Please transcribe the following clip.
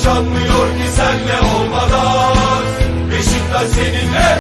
yaşanmıyor